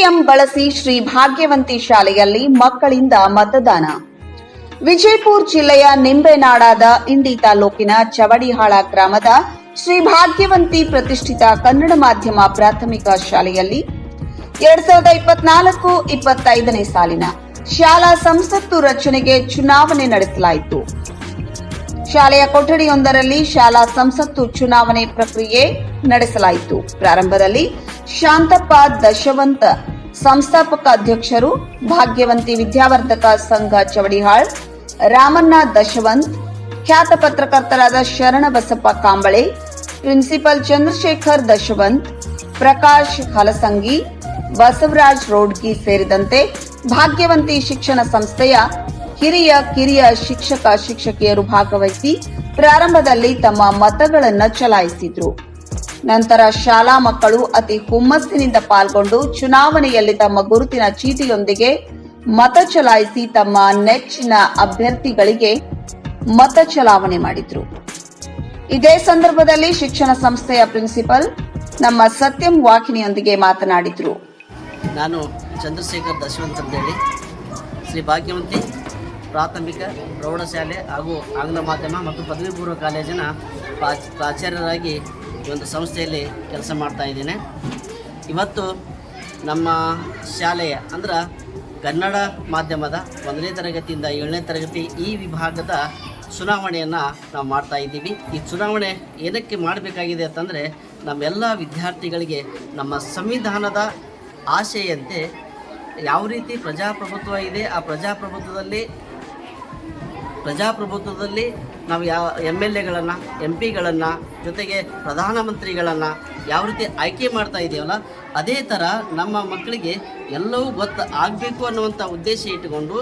EVM ಬಳಸಿ ಶ್ರೀ ಭಾಗ್ಯವಂತಿ ಶಾಲೆಯಲ್ಲಿ ಮಕ್ಕಳಿಂದ ಮತದಾನ. ವಿಜಯಪುರ ಜಿಲ್ಲೆಯ ನಿಂಬೆನಾಡಾದ ಇಂಡಿ ತಾಲೂಕಿನ ಚವಡಿಹಾಳ ಗ್ರಾಮದ ಶ್ರೀ ಭಾಗ್ಯವಂತಿ ಪ್ರತಿಷ್ಠಿತ ಕನ್ನಡ ಮಾಧ್ಯಮ ಪ್ರಾಥಮಿಕ ಶಾಲೆಯಲ್ಲಿ ಎರಡ್ ಸಾವಿರದ ಇಪ್ಪತ್ನಾಲ್ಕು ಇಪ್ಪತ್ತೈದನೇ ಸಾಲಿನ ಶಾಲಾ ಸಂಸತ್ತು ರಚನೆಗೆ ಚುನಾವಣೆ ನಡೆಸಲಾಯಿತು. ಶಾಲೆಯ ಕೊಠಡಿಯೊಂದರಲ್ಲಿ ಶಾಲಾ ಸಂಸತ್ತು ಚುನಾವಣೆ ಪ್ರಕ್ರಿಯೆ ನಡೆಸಲಾಯಿತು. ಪ್ರಾರಂಭದಲ್ಲಿ ಶಾಂತಪ್ಪ ದಶವಂತ. ಸಂಸ್ಥಾಪಕ ಅಧ್ಯಕ್ಷರು ಭಾಗ್ಯವಂತಿ ವಿದ್ಯಾವರ್ಧಕ ಸಂಘ ಚವಡಿಹಾಳ್, ರಾಮಣ್ಣ ದಶವಂತ್, ಖ್ಯಾತ ಪತ್ರಕರ್ತರಾದ ಶರಣಬಸಪ್ಪ ಕಾಂಬಳೆ, ಪ್ರಿನ್ಸಿಪಲ್ ಚಂದ್ರಶೇಖರ್ ದಶವಂತ್, ಪ್ರಕಾಶ್ ಹಲಸಂಗಿ, ಬಸವರಾಜ್ ರೋಡ್ಗಿ ಸೇರಿದಂತೆ ಭಾಗ್ಯವಂತಿ ಶಿಕ್ಷಣ ಸಂಸ್ಥೆಯ ಹಿರಿಯ ಕಿರಿಯ ಶಿಕ್ಷಕ ಶಿಕ್ಷಕಿಯರು ಭಾಗವಹಿಸಿ ಪ್ರಾರಂಭದಲ್ಲಿ ತಮ್ಮ ಮತಗಳನ್ನು ಚಲಾಯಿಸಿದ್ರು. ನಂತರ ಶಾಲಾ ಮಕ್ಕಳು ಅತಿ ಹುಮ್ಮಸ್ಸಿನಿಂದ ಪಾಲ್ಗೊಂಡು ಚುನಾವಣೆಯಲ್ಲಿ ತಮ್ಮ ಗುರುತಿನ ಚೀಟಿಯೊಂದಿಗೆ ಮತ ಚಲಾಯಿಸಿ ತಮ್ಮ ನೆಚ್ಚಿನ ಅಭ್ಯರ್ಥಿಗಳಿಗೆ ಮತ ಚಲಾವಣೆ ಮಾಡಿದ್ರು. ಇದೇ ಸಂದರ್ಭದಲ್ಲಿ ಶಿಕ್ಷಣ ಸಂಸ್ಥೆಯ ಪ್ರಿನ್ಸಿಪಲ್ ನಮ್ಮ ಸತ್ಯಂ ವಾಹಿನಿಯೊಂದಿಗೆ ಮಾತನಾಡಿದ್ರು. ನಾನು ಚಂದ್ರಶೇಖರ್ ದಶವಂತ್ ಅಂತೇಳಿ. ಶ್ರೀ ಭಾಗ್ಯವಂತಿ ಪ್ರಾಥಮಿಕ ಪ್ರೌಢಶಾಲೆ ಹಾಗೂ ಆಂಗ್ಲ ಮಾಧ್ಯಮ ಮತ್ತು ಪದವಿ ಪೂರ್ವ ಕಾಲೇಜಿನ ಪ್ರಾಚ್ ಪ್ರಾಚಾರ್ಯರಾಗಿ ಈ ಒಂದು ಸಂಸ್ಥೆಯಲ್ಲಿ ಕೆಲಸ ಮಾಡ್ತಾ ಇದ್ದೇನೆ. ಇವತ್ತು ನಮ್ಮ ಶಾಲೆಯ, ಅಂದ್ರೆ ಕನ್ನಡ ಮಾಧ್ಯಮದ ಒಂದನೇ ತರಗತಿಯಿಂದ ಏಳನೇ ತರಗತಿ ಈ ವಿಭಾಗದ ಚುನಾವಣೆಯನ್ನು ನಾವು ಮಾಡ್ತಾ ಇದ್ದೀವಿ. ಈ ಚುನಾವಣೆ ಏನಕ್ಕೆ ಮಾಡಬೇಕಾಗಿದೆ ಅಂತಂದರೆ, ನಮ್ಮೆಲ್ಲ ವಿದ್ಯಾರ್ಥಿಗಳಿಗೆ ನಮ್ಮ ಸಂವಿಧಾನದ ಆಶೆಯಂತೆ ಯಾವ ರೀತಿ ಪ್ರಜಾಪ್ರಭುತ್ವ ಇದೆ, ಆ ಪ್ರಜಾಪ್ರಭುತ್ವದಲ್ಲಿ ಪ್ರಜಾಪ್ರಭುತ್ವದಲ್ಲಿ ನಾವು ಯಾವ ಎಂ ಎಲ್ ಎಗಳನ್ನು ಎಂ ಪಿಗಳನ್ನು ಜೊತೆಗೆ ಪ್ರಧಾನಮಂತ್ರಿಗಳನ್ನು ಯಾವ ರೀತಿ ಆಯ್ಕೆ ಮಾಡ್ತಾ ಇದ್ದೀವಲ್ಲ ಅದೇ ಥರ ನಮ್ಮ ಮಕ್ಕಳಿಗೆ ಎಲ್ಲವೂ ಗೊತ್ತು ಆಗಬೇಕು ಅನ್ನುವಂಥ ಉದ್ದೇಶ ಇಟ್ಟುಕೊಂಡು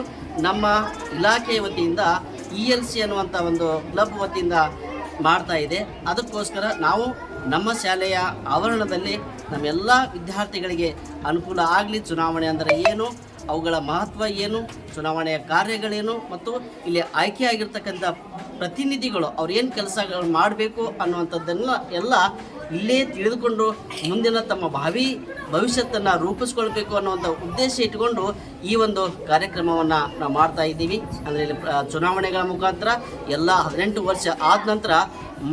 ನಮ್ಮ ಇಲಾಖೆಯ ವತಿಯಿಂದ ಇ ಎಲ್ ಸಿ ಅನ್ನುವಂಥ ಒಂದು ಕ್ಲಬ್ ವತಿಯಿಂದ ಮಾಡ್ತಾ ಇದೆ. ಅದಕ್ಕೋಸ್ಕರ ನಾವು ನಮ್ಮ ಶಾಲೆಯ ಆವರಣದಲ್ಲಿ ನಮ್ಮೆಲ್ಲ ವಿದ್ಯಾರ್ಥಿಗಳಿಗೆ ಅನುಕೂಲ ಆಗಲಿ, ಚುನಾವಣೆ ಅಂದರೆ ಏನು ಅವುಗಳ ಮಹತ್ವ ಏನು, ಚುನಾವಣೆಯ ಕಾರ್ಯಗಳೇನು ಮತ್ತು ಇಲ್ಲಿ ಆಯ್ಕೆಯಾಗಿರ್ತಕ್ಕಂಥ ಪ್ರತಿನಿಧಿಗಳು ಅವ್ರು ಏನು ಕೆಲಸಗಳು ಮಾಡಬೇಕು ಅನ್ನುವಂಥದ್ದನ್ನು ಎಲ್ಲ ಇಲ್ಲೇ ತಿಳಿದುಕೊಂಡು ಮುಂದಿನ ತಮ್ಮ ಭಾವಿ ಭವಿಷ್ಯತ್ತನ್ನು ರೂಪಿಸ್ಕೊಳ್ಬೇಕು ಅನ್ನುವಂಥ ಉದ್ದೇಶ ಇಟ್ಕೊಂಡು ಈ ಒಂದು ಕಾರ್ಯಕ್ರಮವನ್ನು ನಾವು ಮಾಡ್ತಾ ಇದ್ದೀವಿ. ಅಂದರೆ ಇಲ್ಲಿ ಚುನಾವಣೆಗಳ ಮುಖಾಂತರ ಎಲ್ಲ ಹದಿನೆಂಟು ವರ್ಷ ಆದ ನಂತರ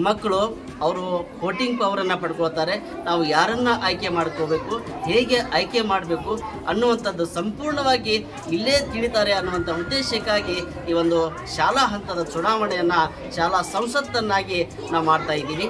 ಮಕ್ಕಳು ಅವರು ವೋಟಿಂಗ್ ಪವರನ್ನು ಪಡ್ಕೊಳ್ತಾರೆ. ನಾವು ಯಾರನ್ನು ಆಯ್ಕೆ ಮಾಡ್ಕೋಬೇಕು, ಹೇಗೆ ಆಯ್ಕೆ ಮಾಡಬೇಕು ಅನ್ನುವಂಥದ್ದು ಸಂಪೂರ್ಣವಾಗಿ ಇಲ್ಲೇ ತಿಳಿತಾರೆ ಅನ್ನುವಂಥ ಉದ್ದೇಶಕ್ಕಾಗಿ ಈ ಒಂದು ಶಾಲಾ ಹಂತದ ಚುನಾವಣೆಯನ್ನು, ಶಾಲಾ ಸಂಸತ್ತನ್ನಾಗಿ ನಾವು ಮಾಡ್ತಾ ಇದ್ದೀವಿ.